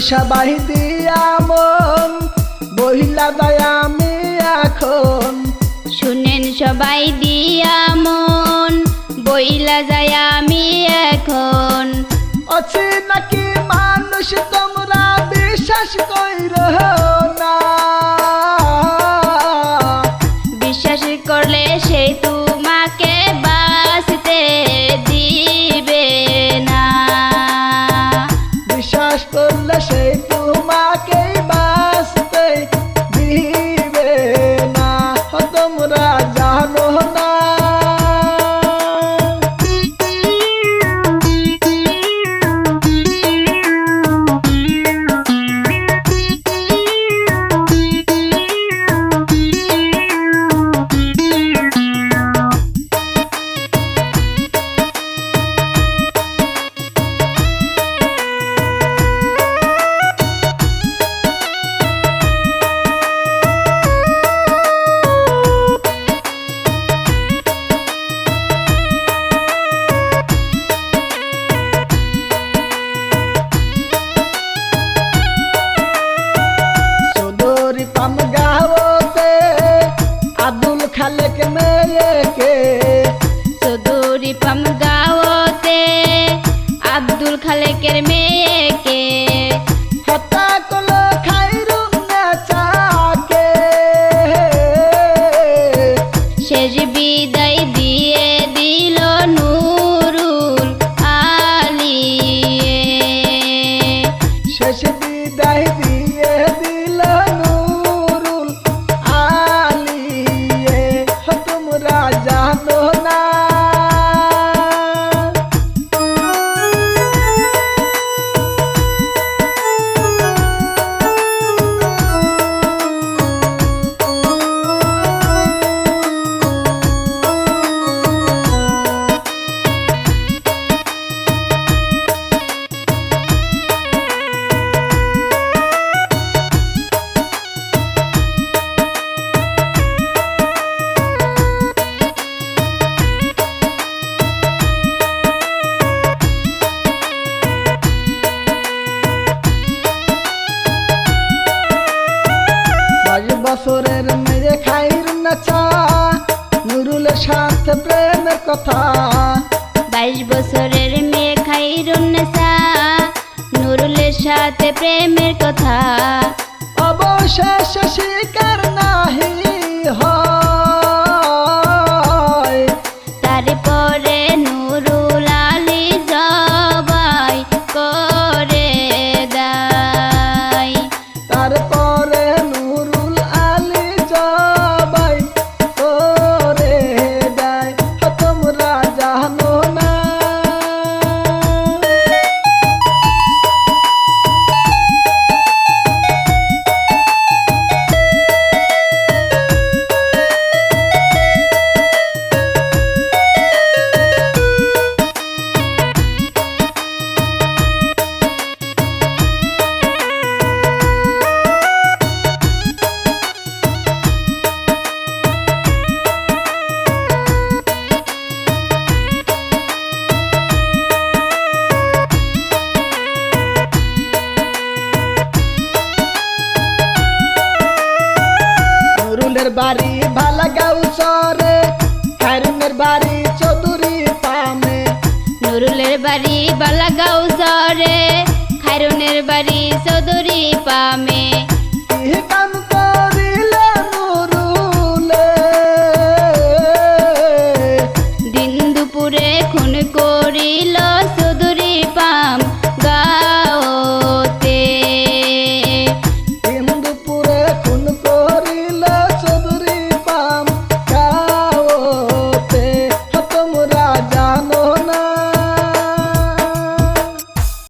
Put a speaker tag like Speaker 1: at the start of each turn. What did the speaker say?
Speaker 1: সবাই দিয়া মন বহিলা দয়া আমি এখন।
Speaker 2: শুনেন সবাই দিয়া মন বইলা যায় আমি এখন।
Speaker 1: আছে নাকি মানুষ তোমরা বিশ্বাস কইর না?
Speaker 2: বিশ্বাস করলে সে তোমাকে বাঁচতে দিবে না।
Speaker 1: বিশ্বাস
Speaker 2: খালেকের মেয়েকে।
Speaker 1: হত্যা করল খাইরুন চাকে
Speaker 2: শেষ বিদায় দিয়ে দিল নুরুল আলিয়ে।
Speaker 1: শেষ বিদায় দিয়ে দিল বছরের মেয়ে খাইর নাচা নুরুলের সাথে প্রেমের কথা।
Speaker 2: বাইশ বছরের মেয়ে খাইর নাচা নুরুলের সাথে প্রেমের কথা।
Speaker 1: অবশেষ শিকার নাহি বাড়ি ভালাগাঁও চরে খাইরুনের বাড়ি চৌধুরী পামে
Speaker 2: নুরুলের বাড়ি বালাগাঁও জরে খাইরুনের বাড়ি চৌধুরী পামে।